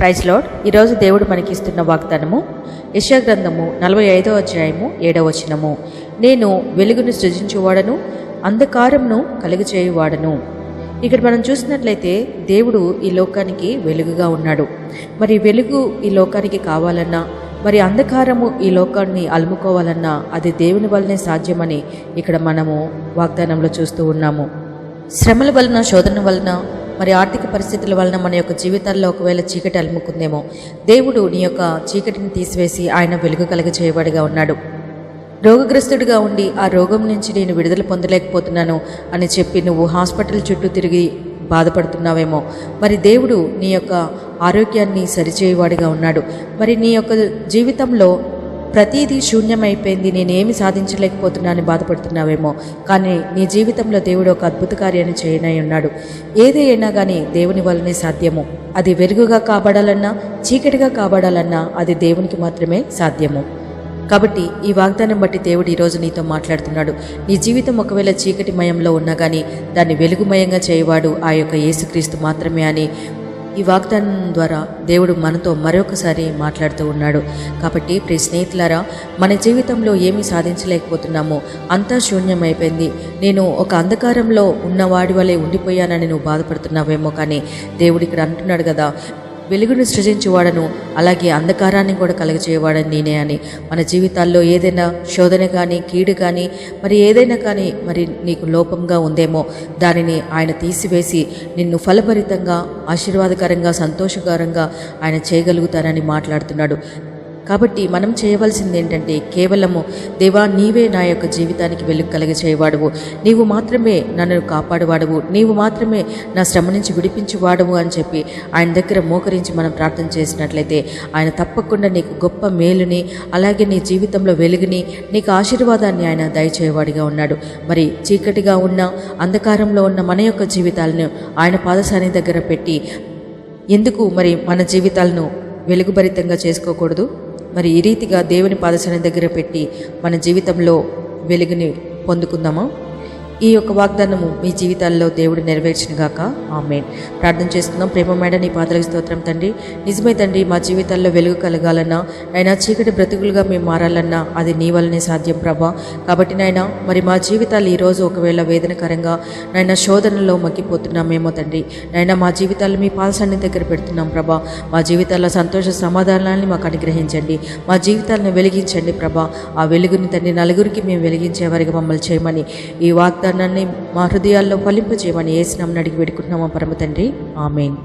Praise load ఈరోజు దేవుడు మనకిస్తున్న వాగ్దానము యశాగ్రంథము నలభై ఐదో అధ్యాయము ఏడవ వచనము. నేను వెలుగును సృజించువాడను అంధకారంను కలుగచేయువాడను ఇక్కడ మనం చూసినట్లయితే దేవుడు ఈ లోకానికి వెలుగుగా ఉన్నాడు. మరి వెలుగు ఈ లోకానికి కావాలన్నా మరి అంధకారము ఈ లోకాన్ని అలుముకోవాలన్నా అది దేవుని వల్లనే సాధ్యమని ఇక్కడ మనము వాగ్దానంలో చూస్తూ ఉన్నాము. శ్రమల వలన శోధన వలన మరి ఆర్థిక పరిస్థితుల వలన మన యొక్క జీవితాల్లో ఒకవేళ చీకటి అలుముకుందేమో దేవుడు నీ యొక్క చీకటిని తీసివేసి ఆయన వెలుగు కలగజేయవాడిగా చేయబడిగా ఉన్నాడు. రోగగ్రస్తుడిగా ఉండి ఆ రోగం నుంచి నేను విడుదల పొందలేకపోతున్నాను అని చెప్పి నువ్వు హాస్పిటల్ చుట్టూ తిరిగి బాధపడుతున్నావేమో మరి దేవుడు నీ యొక్క ఆరోగ్యాన్ని సరిచేయవాడిగా ఉన్నాడు. మరి నీ యొక్క జీవితంలో ప్రతిదీ శూన్యమైపోయింది. నేనేమి సాధించలేకపోతున్నానని బాధపడుతున్నావేమో. కానీ నీ జీవితంలో దేవుడు ఒక అద్భుత కార్యాన్ని చేయనై ఉన్నాడు. ఏదైనా కానీ దేవుని వల్లనే సాధ్యము. అది వెలుగుగా కాబడాలన్నా చీకటిగా కాబడాలన్నా అది దేవునికి మాత్రమే సాధ్యము. కాబట్టి ఈ వాగ్దానం బట్టి దేవుడు ఈరోజు నీతో మాట్లాడుతున్నాడు. నీ జీవితం ఒకవేళ చీకటిమయంలో ఉన్నా కానీ దాన్ని వెలుగుమయంగా చేయవాడు ఆ యొక్క యేసుక్రీస్తు మాత్రమే అని ఈ వాగ్దానం ద్వారా దేవుడు మనతో మరొకసారి మాట్లాడుతూ ఉన్నాడు. కాబట్టి ప్రియ స్నేహితులారా మన జీవితంలో ఏమీ సాధించలేకపోతున్నామో అంతా శూన్యమైపోయింది. నేను ఒక అంధకారంలో ఉన్నవాడి వలె ఉండిపోయానని నువ్వు బాధపడుతున్నావేమో కానీ దేవుడు ఇక్కడ అంటున్నాడు కదా వెలుగును సృజించేవాడను అలాగే అంధకారాన్ని కూడా కలగచేయవాడని నేనే అని. మన జీవితాల్లో ఏదైనా శోధన కానీ కీడు కానీ మరి ఏదైనా కానీ మరి నీకు లోపంగా ఉందేమో దానిని ఆయన తీసివేసి నిన్ను ఫలభరితంగా ఆశీర్వాదకరంగా సంతోషకరంగా ఆయన చేయగలుగుతానని మాట్లాడుతున్నాడు. కాబట్టి మనం చేయవలసింది ఏంటంటే కేవలము దేవా నీవే నా యొక్క జీవితానికి వెలుగు కలిగ నీవు మాత్రమే నన్ను కాపాడువాడవు. నీవు మాత్రమే నా శ్రమ నుంచి విడిపించువాడవు అని చెప్పి ఆయన దగ్గర మోకరించి మనం ప్రార్థన చేసినట్లయితే ఆయన తప్పకుండా నీకు గొప్ప మేలుని అలాగే నీ జీవితంలో వెలుగుని నీకు ఆశీర్వాదాన్ని ఆయన దయచేయవాడిగా ఉన్నాడు. మరి చీకటిగా ఉన్న అంధకారంలో ఉన్న మన యొక్క జీవితాలను ఆయన పాదశాని దగ్గర పెట్టి ఎందుకు మరి మన జీవితాలను వెలుగుభరితంగా చేసుకోకూడదు? మరి ఈ రీతిగా దేవుని పాదశాల దగ్గర పెట్టి మన జీవితంలో వెలుగుని పొందుకుందామా? ఈ యొక్క వాగ్దానము మీ జీవితాల్లో దేవుడు నెరవేర్చిన గాక ఆమెన్. ప్రార్థన చేస్తున్నాం. ప్రేమ మేడ నీ పాదలకు స్తోత్రం తండ్రి. నిజమే తండ్రి మా జీవితాల్లో వెలుగు కలగాలన్నా అయినా చీకటి బ్రతుకులుగా మేము మారాలన్నా అది నీ వల్లనే సాధ్యం ప్రభా. కాబట్టి నాయన మరి మా జీవితాలు ఈరోజు ఒకవేళ వేదనకరంగా నాయన శోధనలో మగ్గిపోతున్నామేమో తండ్రి. నాయన మా జీవితాలు మీ పాలసాన్ని దగ్గర పెడుతున్నాం ప్రభా. మా జీవితాల్లో సంతోష సమాధానాన్ని మాకు అనుగ్రహించండి. మా జీవితాలను వెలిగించండి ప్రభా. ఆ వెలుగుని తండ్రి నలుగురికి మేము వెలిగించేవారిగా మమ్మల్ని చేయమని ఈ వాగ్దానాన్ని మా హృదయాల్లో ఫలింపజేయమని నమ్మని అడిగి పెట్టుకుంటున్నామా పరమ తండ్రి. ఆమెన్.